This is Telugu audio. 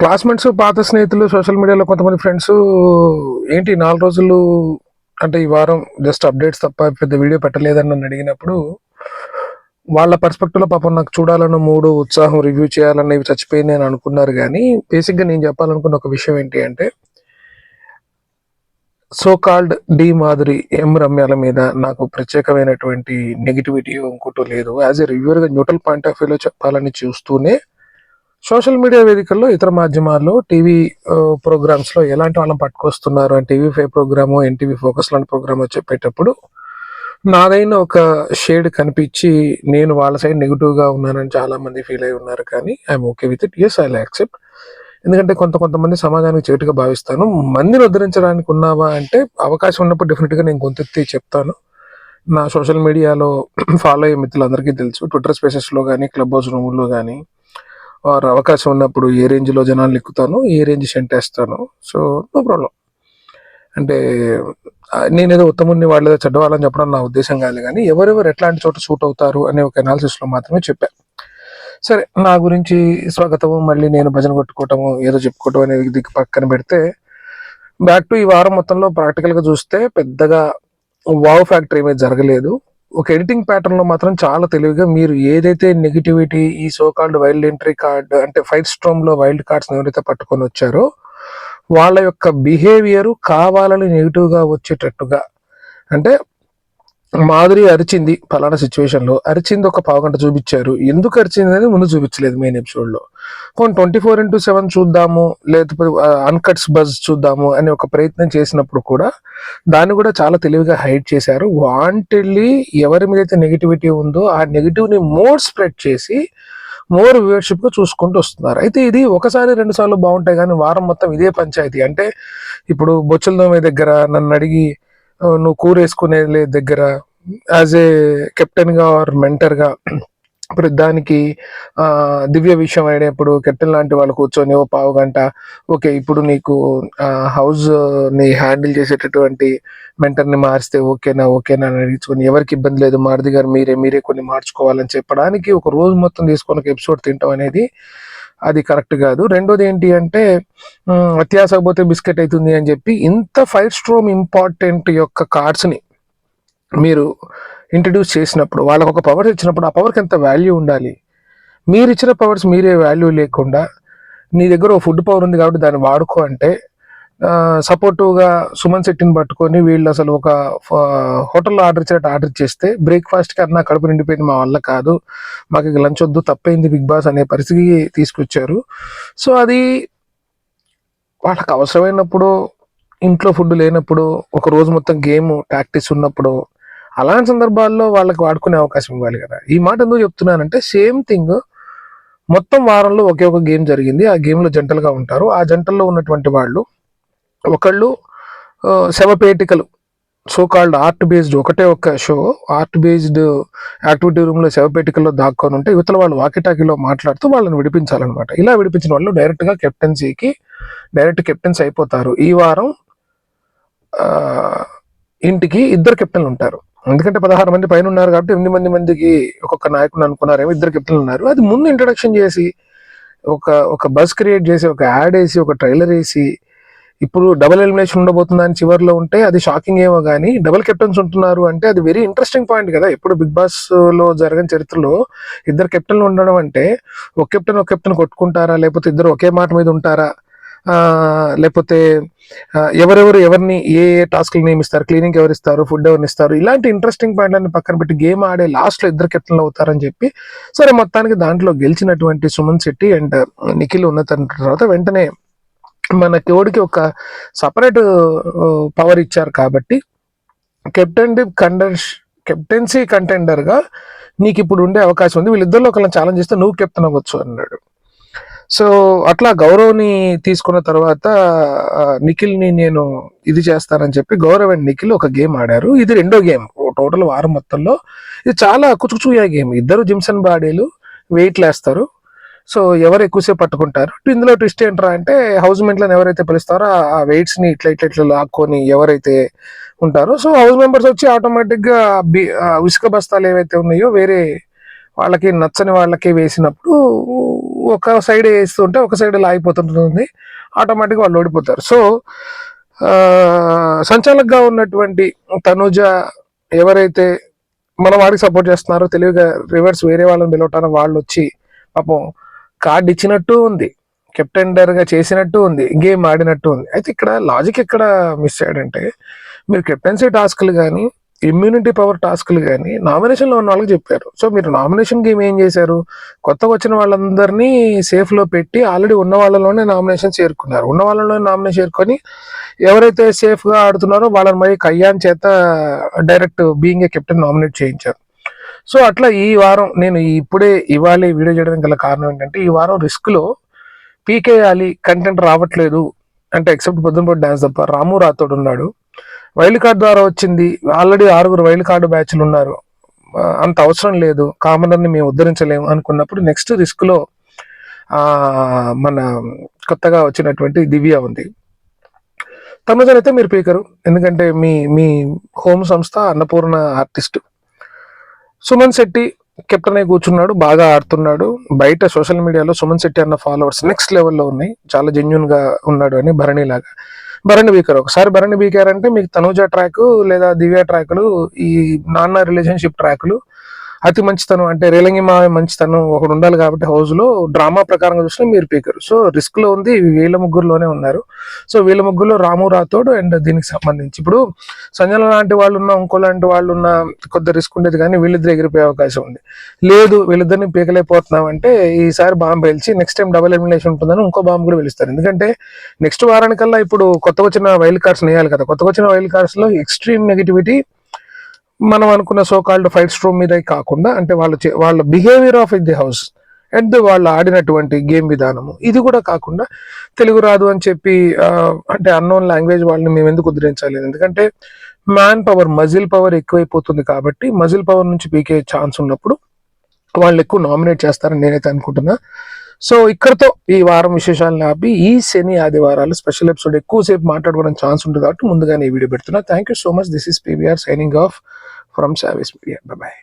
క్లాస్మేట్స్ పాత స్నేహితులు సోషల్ మీడియాలో కొంతమంది ఫ్రెండ్స్ ఏంటి నాలుగు రోజులు అంటే ఈ వారం జస్ట్ అప్డేట్స్ తప్ప పెద్ద వీడియో పెట్టలేదని నన్ను అడిగినప్పుడు వాళ్ళ పర్స్పెక్టివ్లో పాపం నాకు చూడాలన్న మూడు ఉత్సాహం రివ్యూ చేయాలన్నవి చచ్చిపోయింది అని అనుకున్నారు కానీ బేసిక్గా నేను చెప్పాలనుకున్న ఒక విషయం ఏంటి అంటే so called D Madhuri M రమ్యాల మీద నాకు ప్రత్యేకమైనటువంటి నెగిటివిటీ ఇంకోటి లేదు యాజ్ ఎ రివ్యూర్గా న్యూట్రల్ పాయింట్ ఆఫ్ వ్యూలో చెప్పాలని చూస్తూనే సోషల్ మీడియా వేదికల్లో ఇతర మాధ్యమాల్లో టీవీ ప్రోగ్రామ్స్లో ఎలాంటి వాళ్ళని పట్టుకొస్తున్నారు అని TV five programme NTV focus లాంటి ప్రోగ్రామ్ చెప్పేటప్పుడు నాదైన ఒక షేడ్ కనిపించి నేను వాళ్ళ సైడ్ నెగిటివ్గా ఉన్నానని చాలా మంది ఫీల్ అయి ఉన్నారు కానీ I'm okay with it. Yes I accept ఎందుకంటే కొంత కొంతమంది సమాజానికి చేటుగా భావిస్తాను. మందిని ఉద్ధరించడానికి ఉన్నావా అంటే అవకాశం ఉన్నప్పుడు డెఫినెట్గా నేను గొంతెత్తి చెప్తాను. నా సోషల్ మీడియాలో ఫాలో అయ్యే మిత్రులందరికీ తెలుసు. ట్విట్టర్ స్పేసెస్లో కానీ క్లబ్ హౌస్ రూముల్లో కానీ అవకాశం ఉన్నప్పుడు ఏ రేంజ్లో జనాలు ఎక్కుతాను ఏ రేంజ్ సెంట్ వేస్తాను సో నో ప్రాబ్లం. అంటే నేనేదో ఉత్తముని వాళ్ళు చెడ్డవాళ్ళని చెప్పడం నా ఉద్దేశం కాదు కానీ ఎవరెవరు ఎట్లాంటి చోట సూట్ అవుతారు అనే ఒక అనాలిసిస్లో మాత్రమే చెప్పా. సరే నా గురించి స్వాగతము మళ్ళీ నేను భజన కొట్టుకోవటము ఏదో చెప్పుకోవటం అనేది దిక్కు పక్కన పెడితే బ్యాక్ టు ఈ వారం మొత్తంలో ప్రాక్టికల్గా చూస్తే పెద్దగా వావ్ ఫ్యాక్టర్ ఏమీ జరగలేదు. ఒక ఎడిటింగ్ ప్యాటర్న్లో మాత్రం చాలా తెలివిగా మీరు ఏదైతే నెగిటివిటీ ఈ so called wild entry card అంటే ఫైట్ స్ట్రోమ్లో వైల్డ్ కార్డ్స్ ఎవరైతే పట్టుకొని వచ్చారో వాళ్ళ యొక్క బిహేవియర్ కావాలని నెగిటివ్గా వచ్చేటట్టుగా. అంటే మాధురి అరిచింది ఫలానా సిచ్యువేషన్లో. అరిచింది ఒక పావుగంట చూపించారు. ఎందుకు అరిచింది అనేది ముందు చూపించలేదు మెయిన్ ఎపిసోడ్లో. కొన్ని ట్వంటీ ఫోర్ ఇంటూ సెవెన్ చూద్దాము లేకపోతే అన్కట్స్ బజ్ చూద్దాము అనే ఒక ప్రయత్నం చేసినప్పుడు కూడా దాన్ని కూడా చాలా తెలివిగా హైడ్ చేశారు. వాంటెడ్లీ ఎవరి మీద అయితే నెగిటివిటీ ఉందో ఆ నెగిటివ్ని మోర్ స్ప్రెడ్ చేసి మోర్ వ్యూవర్షిప్గా చూసుకుంటూ వస్తున్నారు. అయితే ఇది ఒకసారి రెండు సార్లు బాగుంటాయి కానీ వారం మొత్తం ఇదే పంచాయతీ. అంటే ఇప్పుడు బొచ్చుల దోమే దగ్గర నన్ను అడిగి నువ్వు కూరేసుకునే దగ్గర యాజ్ ఏ కెప్టెన్గా ఆర్ మెంటర్గా ఇప్పుడు దానికి ఆ, దివ్య విషయం అయినప్పుడు కెప్టెన్ లాంటి వాళ్ళు కూర్చొని ఓ పావు గంట ఓకే ఇప్పుడు నీకు హౌస్ని హ్యాండిల్ చేసేటటువంటి మెంటర్ని మార్చితే ఓకేనా ఓకేనా అని అడిగించుకొని ఎవరికి ఇబ్బంది లేదు మారుది గారు మీరే మీరే కొన్ని మార్చుకోవాలని చెప్పడానికి ఒక రోజు మొత్తం తీసుకొని ఒక ఎపిసోడ్ తింటాం అనేది అది కరెక్ట్ కాదు. రెండోది ఏంటి అంటే ఉమ్, అత్యాస పోతే బిస్కెట్ అవుతుంది అని చెప్పి ఇంత ఫైవ్ స్ట్రోమ్ ఇంపార్టెంట్ యొక్క కార్డ్స్ని మీరు ఇంట్రడ్యూస్ చేసినప్పుడు వాళ్ళకు ఒక పవర్ ఇచ్చినప్పుడు ఆ పవర్కి ఎంత వాల్యూ ఉండాలి? మీరు ఇచ్చిన పవర్స్ మీరే వాల్యూ లేకుండా నీ దగ్గర ఫుడ్ పవర్ ఉంది కాబట్టి దాన్ని వాడుకో అంటే సపోర్టివ్గా సుమన్ శెట్టిని పట్టుకొని వీళ్ళు అసలు ఒక హోటల్లో ఆర్డర్ ఇచ్చినట్టు ఆర్డర్ చేస్తే బ్రేక్ఫాస్ట్కి అన్న కడుపు నిండిపోయింది మా వల్ల కాదు. మాకు ఇక లంచ్ వద్దు తప్పైంది బిగ్ బాస్ అనే పరిస్థితికి తీసుకొచ్చారు. సో అది వాళ్ళకి అవసరమైనప్పుడు ఇంట్లో ఫుడ్ లేనప్పుడు ఒక రోజు మొత్తం గేమ్ ప్రాక్టీస్ ఉన్నప్పుడు అలాంటి సందర్భాల్లో వాళ్ళకి వాడుకునే అవకాశం ఇవ్వాలి కదా. ఈ మాట ఎందుకు చెప్తున్నానంటే సేమ్ థింగ్ మొత్తం వారంలో ఒకే ఒక గేమ్ జరిగింది. ఆ గేమ్లో జంటలుగా ఉంటారు. ఆ జంటల్లో ఉన్నటువంటి వాళ్ళు ఒకళ్ళు శవపేటికలు సో కాల్డ్ ఆర్ట్ బేస్డ్ ఒకటే ఒక షో ఆర్ట్ బేస్డ్ యాక్టివిటీ రూమ్లో శవపేటికల్లో దాక్కొని ఉంటే ఇవతల వాళ్ళు వాకిటాకీలో మాట్లాడుతూ వాళ్ళని విడిపించాలన్నమాట. ఇలా విడిపించిన వాళ్ళు డైరెక్ట్గా కెప్టెన్సీకి డైరెక్ట్ కెప్టెన్స్ అయిపోతారు. ఈ వారం ఇంటికి ఇద్దరు కెప్టెన్లు ఉంటారు. ఎందుకంటే పదహారు మంది పైన ఉన్నారు కాబట్టి ఎనిమిది మంది మందికి ఒక్కొక్క నాయకుడు అనుకున్నారేమో ఇద్దరు కెప్టెన్లు ఉన్నారు. అది ముందు ఇంట్రడక్షన్ చేసి ఒక ఒక బస్ క్రియేట్ చేసి ఒక యాడ్ వేసి ఒక ట్రైలర్ వేసి ఇప్పుడు డబుల్ ఎలిమినేషన్ ఉండబోతుంది అని చివరిలో ఉంటే అది షాకింగ్ ఏమో కానీ డబుల్ కెప్టెన్స్ ఉంటున్నారు అంటే అది వెరీ ఇంట్రెస్టింగ్ పాయింట్ కదా. ఎప్పుడు బిగ్ బాస్లో జరిగిన చరిత్రలో ఇద్దరు కెప్టెన్లు ఉండడం అంటే ఒక కెప్టెన్ ఒక కెప్టెన్ కొట్టుకుంటారా లేకపోతే ఇద్దరు ఒకే మాట మీద ఉంటారా? లేకపోతే ఎవరెవరు ఎవరిని ఏ ఏ టాస్క్లు నియమిస్తారు? క్లీనింగ్ ఎవరు ఇస్తారు? ఫుడ్ ఎవరిని ఇస్తారు? ఇలాంటి ఇంట్రెస్టింగ్ పాయింట్లన్నీ పక్కన పెట్టి గేమ్ ఆడే లాస్ట్లో ఇద్దరు కెప్టెన్లు అవుతారని చెప్పి సరే మొత్తానికి దాంట్లో గెలిచినటువంటి సుమన్ శెట్టి అండ్ నిఖిల్ ఉన్న తర్వాత వెంటనే మన కోడికి ఒక సపరేట్ పవర్ ఇచ్చారు కాబట్టి కెప్టెన్ కండర్ కెప్టెన్సీ కంటెండర్గా నీకు ఇప్పుడు ఉండే అవకాశం ఉంది. వీళ్ళిద్దరిలో ఒకళ్ళని ఛాలెంజ్ చేస్తే నువ్వు కెప్టెన్ అవ్వచ్చు అన్నాడు. సో అట్లా గౌరవ్ని తీసుకున్న తర్వాత నిఖిల్ని నేను ఇది చేస్తానని చెప్పి గౌరవ్ అండ్ నిఖిల్ ఒక గేమ్ ఆడారు. ఇది రెండో గేమ్. టోటల్ వారం మొత్తంలో. ఇది చాలా కుచుకుచుయా గేమ్. ఇద్దరు జిమ్సన్ బాడీలు వెయిట్ లేస్తారు. సో ఎవరు ఎక్కువసేపు పట్టుకుంటారు? ఇందులో ట్విస్ట్ ఏంట్రా అంటే హౌస్ మెంట్లను ఎవరైతే పిలుస్తారో ఆ- వెయిట్స్ని ఇట్లా ఇట్లా ఇట్లా లాక్కొని ఎవరైతే ఉంటారో సో హౌస్ మెంబర్స్ వచ్చి ఆటోమేటిక్గా బి- ఇసుక బస్తాలు ఏవైతే ఉన్నాయో వేరే వాళ్ళకి నచ్చని వాళ్ళకి వేసినప్పుడు ఒక సైడ్ వేస్తుంటే ఒక సైడ్ లాగిపోతుంటుంది ఆటోమేటిక్గా వాళ్ళు ఓడిపోతారు. సో ఆ, సంచాలకుగా ఉన్నటువంటి తనుజ ఎవరైతే మన వాడికి సపోర్ట్ చేస్తున్నారో తెలివిగా రివర్స్ వేరే వాళ్ళని పిలవటానికి వాళ్ళు వచ్చి పాపం కార్డు ఇచ్చినట్టు ఉంది. కెప్టెండర్గా చేసినట్టు ఉంది. గేమ్ ఆడినట్టు ఉంది. అయితే ఇక్కడ లాజిక్ ఎక్కడ మిస్ అయ్యాడంటే మీరు కెప్టెన్సీ టాస్క్లు కానీ ఇమ్యూనిటీ పవర్ టాస్క్లు కానీ నామినేషన్లో ఉన్న వాళ్ళకి చెప్పారు. సో మీరు నామినేషన్ గేమ్ ఏం చేశారు? కొత్తగా వచ్చిన వాళ్ళందరినీ సేఫ్లో పెట్టి ఆల్రెడీ ఉన్న వాళ్ళలోనే నామినేషన్ చేరుకున్నారు. ఉన్న వాళ్ళలోనే నామినేషన్ చేరుకొని ఎవరైతే సేఫ్గా ఆడుతున్నారో వాళ్ళని మరి కయ్యాన్ చేత direct being a captain nominate చేయించారు. సో అట్లా ఈ వారం నేను ఇప్పుడే ఇవాళ వీడియో చేయడానికి గల కారణం ఏంటంటే ఈ వారం రిస్క్లో పీకేయాలి పీకే కంటెంట్ రావట్లేదు. అంటే ఎక్సెప్ట్ పొద్దునపూట డ్యాన్స్ తప్ప రాము రాథోడ్ ఉన్నాడు. వైల్డ్ కార్డ్ ద్వారా వచ్చింది. ఆల్రెడీ ఆరుగురు వైల్డ్ కార్డు బ్యాచ్లు ఉన్నారు. అంత అవసరం లేదు. కామనర్ని మేము ఉద్ధరించలేము అనుకున్నప్పుడు నెక్స్ట్ రిస్క్లో మన కొత్తగా వచ్చినటువంటి దివ్య ఉంది. తనుజన్ అయితే మీరు పీకరు ఎందుకంటే మీ మీ హోమ్ సంస్థ అన్నపూర్ణ ఆర్టిస్ట్ సుమన్ శెట్టి కెప్టెన్ అయి కూర్చున్నాడు బాగా ఆడుతున్నాడు. బయట సోషల్ మీడియాలో సుమన్ శెట్టి అన్న ఫాలోవర్స్ నెక్స్ట్ లెవెల్లో ఉన్నాయి. చాలా జెన్యున్గా ఉన్నాడు అని భరణి లాగా. భరణి బీకర్ ఒకసారి భరణి బీకారంటే మీకు తనూజ ట్రాక్ లేదా దివ్య ట్రాక్లు ఈ నాన్న రిలేషన్షిప్ ట్రాక్లు అతి మంచితనం అంటే రేలంగి మా మంచితనం ఒకడు ఉండాలి కాబట్టి హౌస్లో డ్రామా ప్రకారంగా చూసినా మీరు పీకరు. సో రిస్క్లో ఉంది వీళ్ళ ముగ్గురులోనే ఉన్నారు. సో వీళ్ళ ముగ్గురులో రాము రాథోడ్ అండ్ దీనికి సంబంధించి. ఇప్పుడు సంజన లాంటి వాళ్ళు ఉన్న ఇంకో లాంటి వాళ్ళు ఉన్న కొద్ది రిస్క్ ఉండేది కానీ వీళ్ళిద్దరు ఎగిరిపోయే అవకాశం ఉంది. లేదు వీళ్ళిద్దరిని పీకలేకపోతున్నాం అంటే ఈసారి బాంబు పేల్చి నెక్స్ట్ టైం డబుల్ ఎలిమినేషన్ ఉంటుందని ఇంకో బాంబు కూడా పిలుస్తారు. ఎందుకంటే నెక్స్ట్ వారానికల్లా ఇప్పుడు కొత్తగా వచ్చిన వైల్డ్ కార్డ్స్ నేయాలి కదా. కొత్తగా వచ్చిన వైల్డ్ కార్డ్స్లో ఎక్స్ట్రీమ్ నెగిటివిటీ మనం అనుకున్న సో కాల్డ్ ఫైట్ స్ట్రోమ్ మీద కాకుండా అంటే వాళ్ళ వాళ్ళ behaviour of the house and వాళ్ళు ఆడినటువంటి గేమ్ విధానము. ఇది కూడా కాకుండా తెలుగు రాదు అని చెప్పి అంటే అన్నోన్ లాంగ్వేజ్ వాళ్ళని మేము ఎందుకు కుదిరించాలి ఎందుకంటే మ్యాన్ పవర్ మజిల్ పవర్ ఎక్కువైపోతుంది కాబట్టి మజిల్ పవర్ నుంచి పీకే ఛాన్స్ ఉన్నప్పుడు వాళ్ళు ఎక్కువ నామినేట్ చేస్తారని నేనైతే అనుకుంటున్నా. సో ఇక్కడతో ఈ వారం విశేషాలను ఆపి ఈ శని ఆదివారాలు స్పెషల్ ఎపిసోడ్ ఎక్కువసేపు మాట్లాడుకోవడం ఛాన్స్ ఉంటుంది కాబట్టి ముందుగానే ఈ వీడియో పెడుతున్నా. Thank you so much this is PVR signing off from service media bye